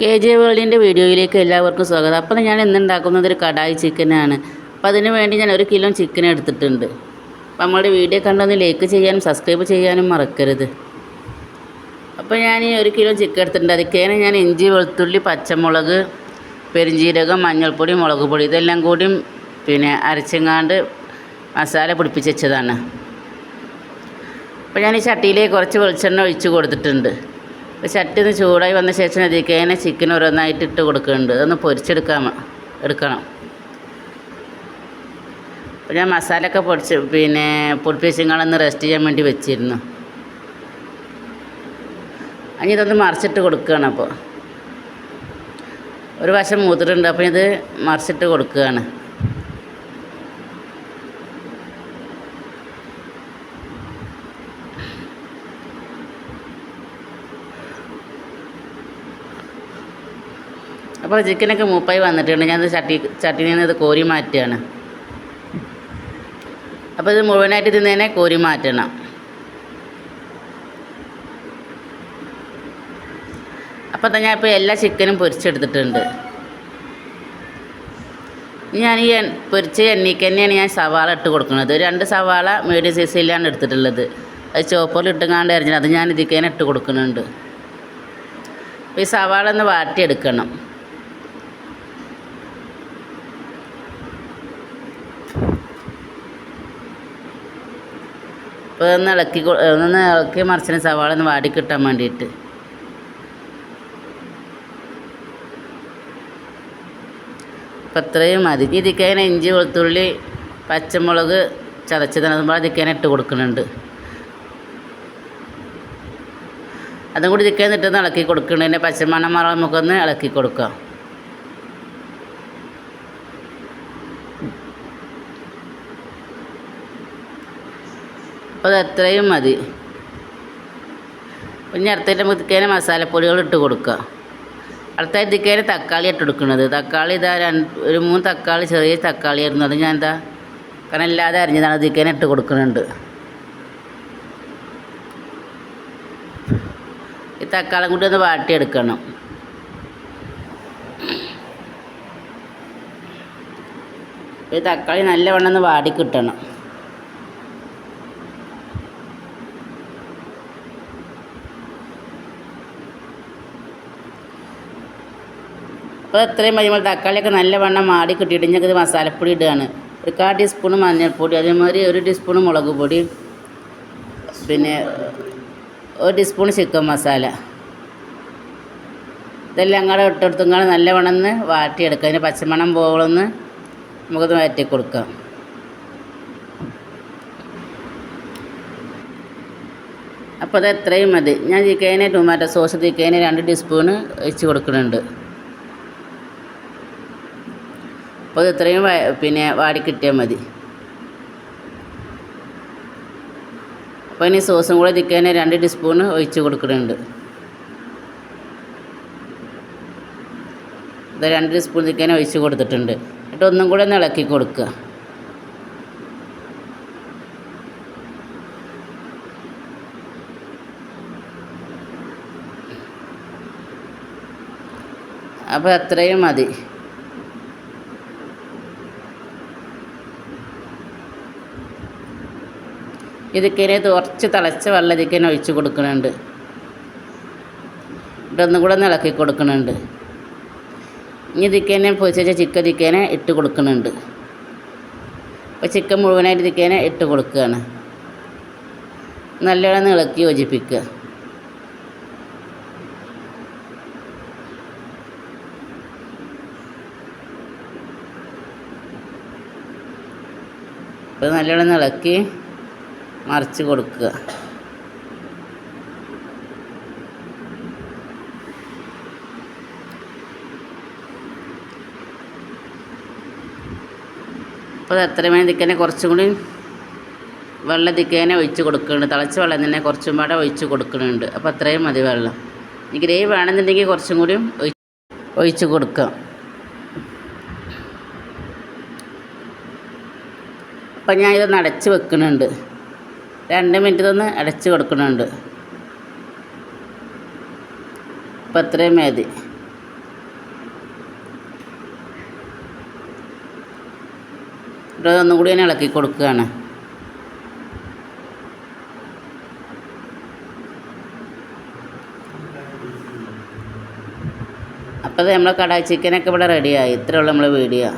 K J വേൾഡിന്റെ വീഡിയോയിലേക്ക് എല്ലാവർക്കും സ്വാഗതം. അപ്പോൾ ഞാൻ ഇന്ന് ഉണ്ടാക്കുന്നത് ഒരു കടായി ചിക്കനാണ്. അപ്പോൾ അതിന് വേണ്ടി ഞാൻ ഒരു കിലോ ചിക്കൻ എടുത്തിട്ടുണ്ട്. അപ്പോൾ നമ്മളുടെ വീഡിയോ കണ്ടൊന്ന് ലൈക്ക് ചെയ്യാനും സബ്സ്ക്രൈബ് ചെയ്യാനും മറക്കരുത്. അപ്പോൾ ഞാൻ ഈ ഒരു കിലോ ചിക്കൻ എടുത്തിട്ടുണ്ട്. അതിക്കേനെ ഞാൻ ഇഞ്ചി വെളുത്തുള്ളി പച്ചമുളക് പെരിഞ്ജീരകം മഞ്ഞൾപ്പൊടി മുളക് പൊടി ഇതെല്ലാം കൂടി പിന്നെ അരച്ചെങ്ങാണ്ട് മസാല പിടിപ്പിച്ച് വെച്ചതാണ്. അപ്പോൾ ഞാൻ ഈ ചട്ടിയിലേക്ക് കുറച്ച് വെളിച്ചെണ്ണ ഒഴിച്ച് കൊടുത്തിട്ടുണ്ട്. അപ്പോൾ ചട്ടി ഒന്ന് ചൂടായി വന്ന ശേഷം അതിലേക്ക് ചിക്കൻ ഓരോന്നായിട്ട് ഇട്ട് കൊടുക്കുന്നുണ്ട്. അതൊന്ന് പൊരിച്ചെടുക്കാൻ എടുക്കണം. അപ്പോൾ ഞാൻ മസാലയൊക്കെ പൊടിച്ച് പിന്നെ പൊടിപ്പിച്ചിങ്ങളൊന്ന് റെസ്റ്റ് ചെയ്യാൻ വേണ്ടി വെച്ചിരുന്നു. അനി ഇതൊന്ന് മറിച്ചിട്ട് കൊടുക്കുകയാണ് അപ്പോൾ ഒരു വശം മൂത്തിട്ടുണ്ട് അപ്പോൾ ഇത് മറിച്ചിട്ട് കൊടുക്കുകയാണ്. അപ്പോൾ ചിക്കനൊക്കെ മൂപ്പായി വന്നിട്ടുണ്ട്. ഞാനത് ചട്ടി ചട്ടിയിൽ നിന്ന് ഇത് കോരി മാറ്റുകയാണ്. അപ്പോൾ ഇത് മുഴുവനായിട്ട് തിന്നതിനെ കോരി മാറ്റണം. അപ്പോൾ തന്നെ ഞാൻ ഇപ്പോൾ എല്ലാ ചിക്കനും പൊരിച്ചെടുത്തിട്ടുണ്ട്. ഞാൻ ഈ പൊരിച്ച എണ്ണയ്ക്ക് തന്നെയാണ് ഞാൻ സവാള ഇട്ട് കൊടുക്കുന്നത്. രണ്ട് സവാള മീഡിയം സൈസിലാണ് എടുത്തിട്ടുള്ളത്. അത് ചോപ്പറിൽ ഇട്ടുങ്ങാണ്ട് അരിഞ്ഞത് അത് ഞാൻ ഇതിലേക്ക് ഇട്ട് കൊടുക്കുന്നുണ്ട്. ഈ സവാള ഒന്ന് വാട്ടിയെടുക്കണം. അപ്പോൾ ഒന്ന് ഇളക്കി ഒന്ന് ഇളക്കി മറിച്ചിന് സവാള ഒന്ന് വാടി കിട്ടാൻ വേണ്ടിയിട്ട്. അപ്പം അത്രയും മതി. ഇതിക്കേനെ ഇഞ്ചി വെളുത്തുള്ളി പച്ചമുളക് ചതച്ച് തന്നതുമ്പോൾ ഇതിക്കേനെ ഇട്ട് കൊടുക്കുന്നുണ്ട്. അതും കൂടി ഇതിക്കേന്ന് ഇട്ടൊന്ന് ഇളക്കി കൊടുക്കുന്നുണ്ട്. പിന്നെ പച്ചമണം മറ നമുക്കൊന്ന് ഇളക്കി കൊടുക്കാം. അപ്പോൾ അത് അത്രയും മതി പിന്നെ അടുത്തതിന്റെ മുതിക്കേനെ മസാലപ്പൊടികൾ ഇട്ട് കൊടുക്കുക. അടുത്ത ഇതിക്കേനെ തക്കാളി ഇട്ട് കൊടുക്കുന്നത്. തക്കാളി ഇതാ രണ്ട് ഒരു മൂന്ന് തക്കാളി ചെറിയ തക്കാളി ആയിരുന്നു. അത് ഞാൻ എന്താ കാരണം ഇല്ലാതെ അരിഞ്ഞതാണ്. ഇതിക്കേനെ ഇട്ട് കൊടുക്കുന്നുണ്ട്. ഈ തക്കാളി കൂടി ഒന്ന് വാട്ടിയെടുക്കണം. ഈ തക്കാളി നല്ലവണ്ണം ഒന്ന് വാടി കിട്ടണം. അപ്പോൾ ഇത്രയും നമ്മൾ തക്കാളിയൊക്കെ നല്ലവണ്ണം മാടി കിട്ടിയിട്ട് ഞങ്ങൾക്ക് മസാലപ്പൊടി ഇടുകയാണ്. ഒരു കാ ടീസ്പൂൺ മഞ്ഞൾപ്പൊടി അതേമാതിരി ഒരു ടീസ്പൂൺ മുളക് പൊടി പിന്നെ ഒരു ടീസ്പൂൺ ചിക്കൻ മസാല ഇതെല്ലാം കൂടെ ഇട്ടെടുത്തും നല്ലവണ്ണം ഒന്ന് വാട്ടിയെടുക്കുക അതിന്റെ പച്ചമണം പോകളൊന്ന് നമുക്കത് വഴറ്റി കൊടുക്കാം അപ്പോൾ അത് എത്രയും മതി. ഞാൻ ചിക്കേനെ ടൊമാറ്റോ സോസ് ചിക്കേനെ രണ്ട് ടീസ്പൂണ് ഒഴിച്ച് കൊടുക്കുന്നുണ്ട്. അപ്പോൾ ഇത്രയും പിന്നെ വാടി കിട്ടിയാൽ മതി. അപ്പോൾ ഇനി സോസും കൂടെ ചിക്കനെ രണ്ട് ടീസ്പൂൺ ഒഴിച്ച് കൊടുക്കുന്നുണ്ട് ഇത് രണ്ട് ടീസ്പൂൺ ചിക്കനെ ഒഴിച്ച് കൊടുത്തിട്ടുണ്ട്. എന്നിട്ട് ഒന്നും കൂടെ ഒന്ന് ഇളക്കി കൊടുക്കുക. അപ്പോൾ അത്രയും മതി. ഇതിക്കനെ കുറച്ച് തിളച്ച വെള്ളം ഇതിക്കനെ ഒഴിച്ച് കൊടുക്കുന്നുണ്ട് ഇതൊന്നും കൂടെ ഇളക്കി കൊടുക്കുന്നുണ്ട് ഇനി ഇതിക്കനെ പൊരിച്ച ചിക്കൻ ഇതിക്കനെ ഇട്ട് കൊടുക്കുന്നുണ്ട് അപ്പോൾ ചിക്കൻ മുഴുവനായിട്ട് ഇതിക്കനെ ഇട്ട് കൊടുക്കുകയാണ് നല്ലോണം ഇളക്കി യോജിപ്പിക്കുക അപ്പോൾ നല്ലോണം ഇളക്കി മറിച്ച് കൊടുക്കുക. അപ്പോൾ എത്ര അത്രയും വേണ്ടി ദിക്കനെ കുറച്ചും കൂടി വെള്ളം ദിക്കേനെ ഒഴിച്ച് കൊടുക്കുന്നുണ്ട്. തിളച്ച വെള്ളം തന്നെ കുറച്ചും പാടെ ഒഴിച്ച് കൊടുക്കുന്നുണ്ട്. അപ്പോൾ അത്രയും മതി വെള്ളം. ഇനി ഗ്രേവി വേണമെന്നുണ്ടെങ്കിൽ കുറച്ചും കൂടി ഒഴി- ഒഴിച്ച് കൊടുക്കാം. അപ്പം ഞാൻ ഇത് നടച്ച് വെക്കുന്നുണ്ട്. രണ്ട് മിനിറ്റ് തന്നെ അടച്ച് കൊടുക്കുന്നുണ്ട് അപ്പം അത്രയും മതി. ഇവിടെ ഒന്നും കൂടി ഇളക്കി കൊടുക്കുകയാണ്. അപ്പോൾ നമ്മളെ കടായി ചിക്കനൊക്കെ ഇവിടെ റെഡിയായി ഇത്രയുള്ള നമ്മളെ വീഡിയോ